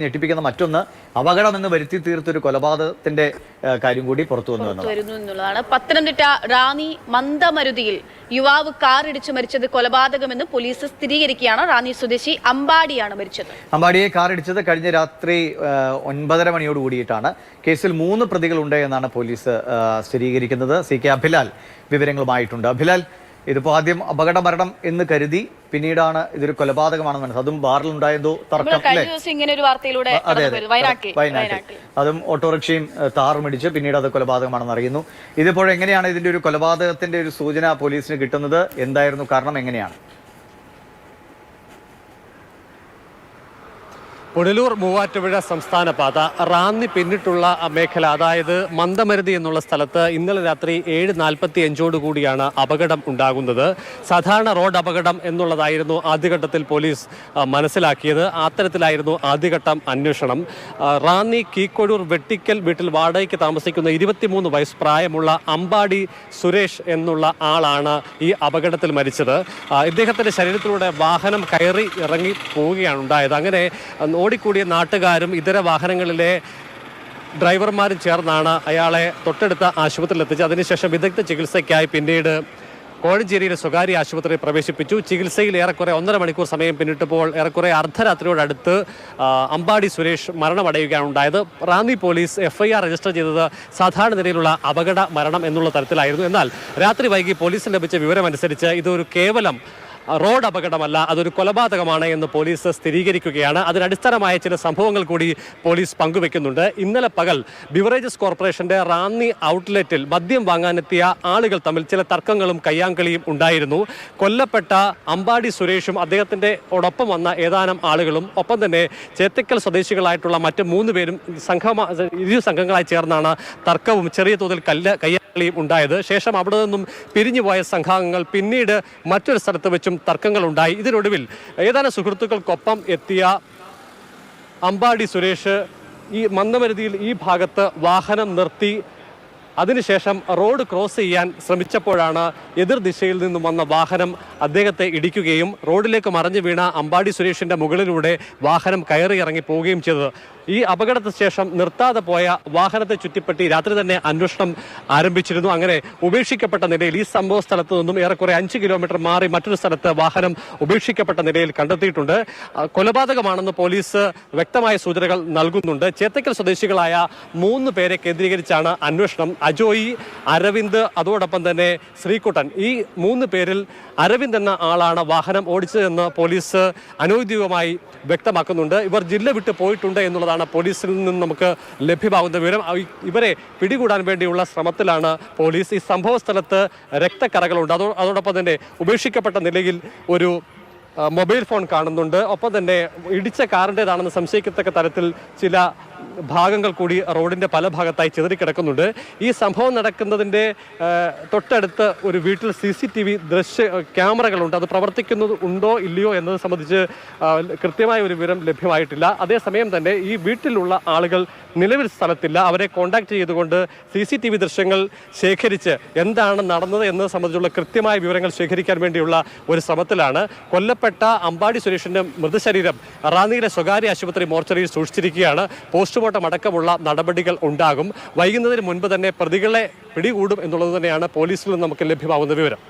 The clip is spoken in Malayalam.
ഞെട്ടിപ്പിക്കുന്ന മറ്റൊന്ന് അപകടമെന്ന് വരുത്തി തീർത്തൊരു കൊലപാതകത്തിന്റെ കാര്യം കൂടി പുറത്തു വന്നു വരുന്നു എന്നുള്ളതാണ്. പത്തനംതിട്ട റാന്നി മന്ദമരുതിയിൽ യുവാവ് കാർ ഇടിച്ചു മരിച്ചത് കൊലപാതകമെന്ന് പോലീസ് സ്ഥിരീകരിക്കുകയാണ്. റാന്നി സ്വദേശി അമ്പാടിയാണ് മരിച്ചത്. അമ്പാടിയെ കാറിടിച്ചത് കഴിഞ്ഞ രാത്രി ഒൻപതര മണിയോട് കൂടിയിട്ടാണ്. കേസിൽ മൂന്ന് പ്രതികളുണ്ട് എന്നാണ് പോലീസ് സ്ഥിരീകരിക്കുന്നത്. സി കെ അഭിലാൽ വിവരങ്ങളുമായിട്ടുണ്ട്. അഭിലാൽ ഇതിപ്പോ ആദ്യം അപകട മരണം എന്ന് കരുതി പിന്നീടാണ് ഇതൊരു കൊലപാതകമാണെന്ന് മനസ്സിലായത് അതും ബാറിലുണ്ടായതോ നമ്മൾ തർക്കം അതെ വയനാട്ടിൽ അതും ഓട്ടോറിക്ഷയും താറും ഇടിച്ച് പിന്നീട് അത് കൊലപാതകമാണെന്ന് അറിയുന്നു. ഇതിപ്പോൾ എങ്ങനെയാണ് ഇതിന്റെ ഒരു കൊലപാതകത്തിന്റെ ഒരു സൂചന പോലീസിന് കിട്ടുന്നത്? എന്തായിരുന്നു കാരണം? എങ്ങനെയാണ്? പുനലൂർ മൂവാറ്റുപുഴ സംസ്ഥാന പാത റാന്നി പിന്നിട്ടുള്ള മേഖല അതായത് മന്ദമരുതി എന്നുള്ള സ്ഥലത്ത് ഇന്നലെ രാത്രി ഏഴ് നാൽപ്പത്തി അഞ്ചോട് കൂടിയാണ് അപകടം ഉണ്ടാകുന്നത്. സാധാരണ റോഡ് അപകടം എന്നുള്ളതായിരുന്നു ആദ്യഘട്ടത്തിൽ പോലീസ് മനസ്സിലാക്കിയത്. അത്തരത്തിലായിരുന്നു ആദ്യഘട്ടം അന്വേഷണം. റാന്നി കീക്കൊഴൂർ വെട്ടിക്കൽ വീട്ടിൽ വാടകയ്ക്ക് താമസിക്കുന്ന ഇരുപത്തിമൂന്ന് വയസ്സ് പ്രായമുള്ള അമ്പാടി സുരേഷ് എന്നുള്ള ആളാണ് ഈ അപകടത്തിൽ മരിച്ചത്. ഇദ്ദേഹത്തിന്റെ ശരീരത്തിലൂടെ വാഹനം കയറി ഇറങ്ങി പോവുകയാണ് ഉണ്ടായത്. അങ്ങനെ ഓടിക്കൂടിയ നാട്ടുകാരും ഇതര വാഹനങ്ങളിലെ ഡ്രൈവർമാരും ചേർന്നാണ് അയാളെ തൊട്ടടുത്ത ആശുപത്രിയിൽ എത്തിച്ച് അതിനുശേഷം വിദഗ്ധ ചികിത്സയ്ക്കായി പിന്നീട് കോഴഞ്ചേരിയിലെ സ്വകാര്യ ആശുപത്രിയിൽ പ്രവേശിപ്പിച്ചു. ചികിത്സയിൽ ഏറെക്കുറെ ഒന്നര മണിക്കൂർ സമയം പിന്നിട്ടപ്പോൾ ഏറെക്കുറെ അർദ്ധരാത്രിയോടടുത്ത് അമ്പാടി സുരേഷ് മരണമടയുകയാണ് ഉണ്ടായത് റാന്നി പോലീസ് എഫ്ഐആർ രജിസ്റ്റർ ചെയ്തത് സാധാരണ നിലയിലുള്ള അപകട മരണം എന്നുള്ള തരത്തിലായിരുന്നു. എന്നാൽ രാത്രി വൈകി പോലീസിന് ലഭിച്ച വിവരമനുസരിച്ച് ഇതൊരു കേവലം റോഡ് അപകടമല്ല അതൊരു കൊലപാതകമാണ് എന്ന് പോലീസ് സ്ഥിരീകരിക്കുകയാണ്. അതിനടിസ്ഥാനമായ ചില സംഭവങ്ങൾ കൂടി പോലീസ് പങ്കുവെക്കുന്നുണ്ട്. ഇന്നലെ പകൽ ബിവറേജസ് കോർപ്പറേഷന്റെ റാന്നി ഔട്ട്ലെറ്റിൽ മദ്യം വാങ്ങാനെത്തിയ ആളുകൾ തമ്മിൽ ചില തർക്കങ്ങളും കയ്യാങ്കളിയും ഉണ്ടായിരുന്നു. കൊല്ലപ്പെട്ട അമ്പാടി സുരേഷും അദ്ദേഹത്തിന്റെ ഒപ്പം വന്ന ഏതാനും ആളുകളും ഒപ്പം തന്നെ ചേത്തക്കൽ സ്വദേശികളായിട്ടുള്ള മറ്റ് മൂന്ന് പേരും സംഘ ഇരു സംഘങ്ങളായി ചേർന്നാണ് തർക്കവും ചെറിയ തോതിൽ കല്ല് കയ്യാങ്കളിയും ഉണ്ടായത്. ശേഷം അവിടെ നിന്നും പിരിഞ്ഞുപോയ സംഘാംഗങ്ങൾ പിന്നീട് മറ്റൊരു സ്ഥലത്ത് വെച്ചും തർക്കങ്ങൾ ഉണ്ടായി ഇതിനൊടുവിൽ ഏതാനും സുഹൃത്തുക്കൾക്കൊപ്പം എത്തിയ അമ്പാടി സുരേഷ് ഈ മന്ദമരുതിയിൽ ഈ ഭാഗത്ത് വാഹനം നിർത്തി അതിനുശേഷം റോഡ് ക്രോസ് ചെയ്യാൻ ശ്രമിച്ചപ്പോഴാണ് എതിർ ദിശയിൽ നിന്നും വന്ന വാഹനം അദ്ദേഹത്തെ ഇടിക്കുകയും റോഡിലേക്ക് മറിഞ്ഞു വീണ അമ്പാടി സുരേഷിന്റെ മുകളിലൂടെ വാഹനം കയറി ഇറങ്ങി പോവുകയും ചെയ്തത്. ഈ അപകടത്തിന് ശേഷം നിർത്താതെ പോയ വാഹനത്തെ ചുറ്റിപ്പറ്റി രാത്രി തന്നെ അന്വേഷണം ആരംഭിച്ചിരുന്നു. അങ്ങനെ ഉപേക്ഷിക്കപ്പെട്ട നിലയിൽ ഈ സംഭവ സ്ഥലത്ത് നിന്നും ഏറെക്കുറെ അഞ്ച് കിലോമീറ്റർ മാറി മറ്റൊരു സ്ഥലത്ത് വാഹനം ഉപേക്ഷിക്കപ്പെട്ട നിലയിൽ കണ്ടെത്തിയിട്ടുണ്ട്. കൊലപാതകമാണെന്ന് പോലീസ് വ്യക്തമായ സൂചനകൾ നൽകുന്നുണ്ട്. ചേത്തക്കൽ സ്വദേശികളായ മൂന്ന് പേരെ കേന്ദ്രീകരിച്ചാണ് അന്വേഷണം അജോയി അരവിന്ദ് അതോടൊപ്പം തന്നെ ശ്രീകുട്ടൻ. ഈ മൂന്ന് പേരിൽ അരവിന്ദ് എന്ന ആളാണ് വാഹനം ഓടിച്ചതെന്ന് പോലീസ് അനൌദ്യോഗികമായി വ്യക്തമാക്കുന്നുണ്ട്. ഇവർ ജില്ല വിട്ട് പോയിട്ടുണ്ട് എന്നുള്ളതാണ് പോലീസിൽ നിന്ന് നമുക്ക് ലഭ്യമാകുന്ന വിവരം. ഇവരെ പിടികൂടാൻ വേണ്ടിയുള്ള ശ്രമത്തിലാണ് പോലീസ്. ഈ സംഭവ സ്ഥലത്ത് രക്തക്കറകളുണ്ട്. അതോ അതോടൊപ്പം തന്നെ ഉപേക്ഷിക്കപ്പെട്ട നിലയിൽ ഒരു മൊബൈൽ ഫോൺ കാണുന്നുണ്ട്. ഒപ്പം തന്നെ ഇടിച്ച കാറിന്റെതാണെന്ന് സംശയിക്കത്തക്ക തരത്തിൽ ചില ഭാഗങ്ങൾ കൂടി റോഡിന്റെ പല ഭാഗത്തായി ചിതറിക്കിടക്കുന്നുണ്ട് ഈ സംഭവം നടക്കുന്നതിന്റെ തൊട്ടടുത്ത് ഒരു വീട്ടിൽ സി സി ടി വി ദൃശ്യ ക്യാമറകളുണ്ട്. അത് പ്രവർത്തിക്കുന്നത് ഉണ്ടോ ഇല്ലയോ എന്നത് സംബന്ധിച്ച് കൃത്യമായ ഒരു വിവരം ലഭ്യമായിട്ടില്ല. അതേസമയം തന്നെ ഈ വീട്ടിലുള്ള ആളുകൾ നിലവിൽ സ്ഥലത്തില്ല. അവരെ കോണ്ടാക്ട് ചെയ്തുകൊണ്ട് സി സി ടി വി ദൃശ്യങ്ങൾ ശേഖരിച്ച് എന്താണ് നടന്നത് എന്നത് സംബന്ധിച്ചുള്ള കൃത്യമായ വിവരങ്ങൾ ശേഖരിക്കാൻ വേണ്ടിയുള്ള ഒരു ശ്രമത്തിലാണ്. കൊല്ലപ്പെട്ട അമ്പാടി സുരേഷിന്റെ മൃതശരീരം റാന്നിയിലെ സ്വകാര്യ ആശുപത്രി മോർച്ചറിയിൽ സൂക്ഷിച്ചിരിക്കുകയാണ്. പോസ്റ്റ്മോർട്ടം അടക്കമുള്ള നടപടികൾ ഉണ്ടാകും. വൈകുന്നതിന് മുൻപ് തന്നെ പ്രതികളെ പിടികൂടും എന്നുള്ളത് തന്നെയാണ് പോലീസിൽ നിന്ന് നമുക്ക് ലഭ്യമാകുന്ന വിവരം.